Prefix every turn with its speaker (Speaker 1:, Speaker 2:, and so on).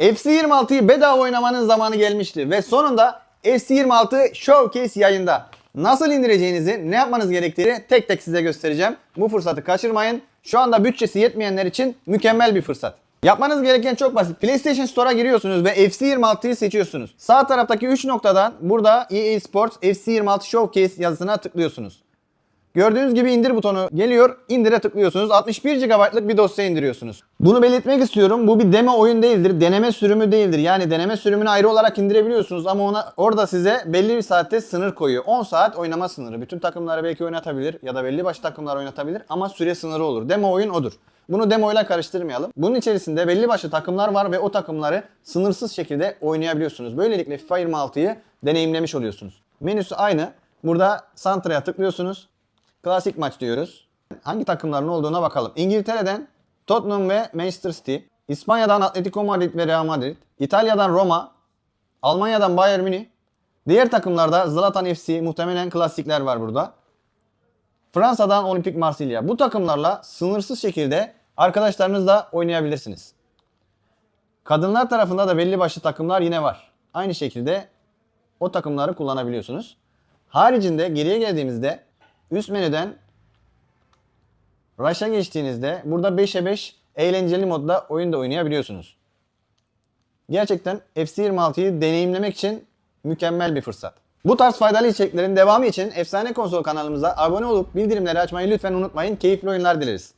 Speaker 1: FC26'yı bedava oynamanın zamanı gelmişti ve sonunda FC26 Showcase yayında. Nasıl indireceğinizi, ne yapmanız gerektiğini tek tek size göstereceğim. Bu fırsatı kaçırmayın. Şu anda bütçesi yetmeyenler için mükemmel bir fırsat. Yapmanız gereken çok basit. PlayStation Store'a giriyorsunuz ve FC26'yı seçiyorsunuz. Sağ taraftaki 3 noktadan burada EA Sports FC26 Showcase yazısına tıklıyorsunuz. Gördüğünüz gibi indir butonu geliyor. İndire tıklıyorsunuz. 61 GB'lık bir dosya indiriyorsunuz. Bunu belirtmek istiyorum. Bu bir demo oyun değildir. Deneme sürümü değildir. Yani deneme sürümünü ayrı olarak indirebiliyorsunuz ama ona orada size belli bir saatte sınır koyuyor. 10 saat oynama sınırı. Bütün takımları belki oynatabilir ya da belli başlı takımlar oynatabilir ama süre sınırı olur. Demo oyun odur. Bunu demo ile karıştırmayalım. Bunun içerisinde belli başlı takımlar var ve o takımları sınırsız şekilde oynayabiliyorsunuz. Böylelikle FIFA 26'yı deneyimlemiş oluyorsunuz. Menüsü aynı. Burada Santra'ya tıklıyorsunuz. Klasik maç diyoruz. Hangi takımların olduğuna bakalım. İngiltere'den Tottenham ve Manchester City. İspanya'dan Atletico Madrid ve Real Madrid. İtalya'dan Roma. Almanya'dan Bayern Münih. Diğer takımlarda Zlatan FC muhtemelen klasikler var burada. Fransa'dan Olimpik Marsilya. Bu takımlarla sınırsız şekilde arkadaşlarınızla oynayabilirsiniz. Kadınlar tarafında da belli başlı takımlar yine var. Aynı şekilde o takımları kullanabiliyorsunuz. Haricinde geriye geldiğimizde üst menüden Rush'a geçtiğinizde burada 5'e 5 eğlenceli modda oyun da oynayabiliyorsunuz. Gerçekten FC26'yı deneyimlemek için mükemmel bir fırsat. Bu tarz faydalı içeriklerin devamı için Efsane Konsol kanalımıza abone olup bildirimleri açmayı lütfen unutmayın. Keyifli oyunlar dileriz.